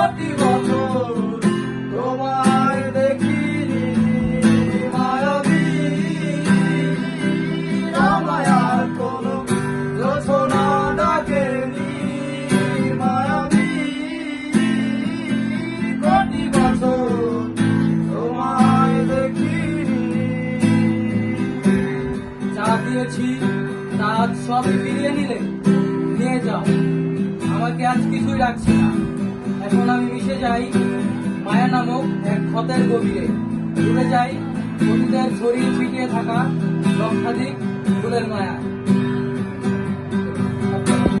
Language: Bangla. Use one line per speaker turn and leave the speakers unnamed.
কোটি বছর তোমায় দেখিনি মায়াবী মায়ার কোন যোজনা যা দিয়েছি তা সব ফিরিয়ে নিলে, নিয়ে যাও। আমাকে আজ কিছুই রাখছে না। এখন আমি মিশে যাই মায়া নামক এক ক্ষতের গভীরে। ডুবে যাই অতীতের শরীর ছিটিয়ে থাকা লক্ষাধিক ফুলের মায়া।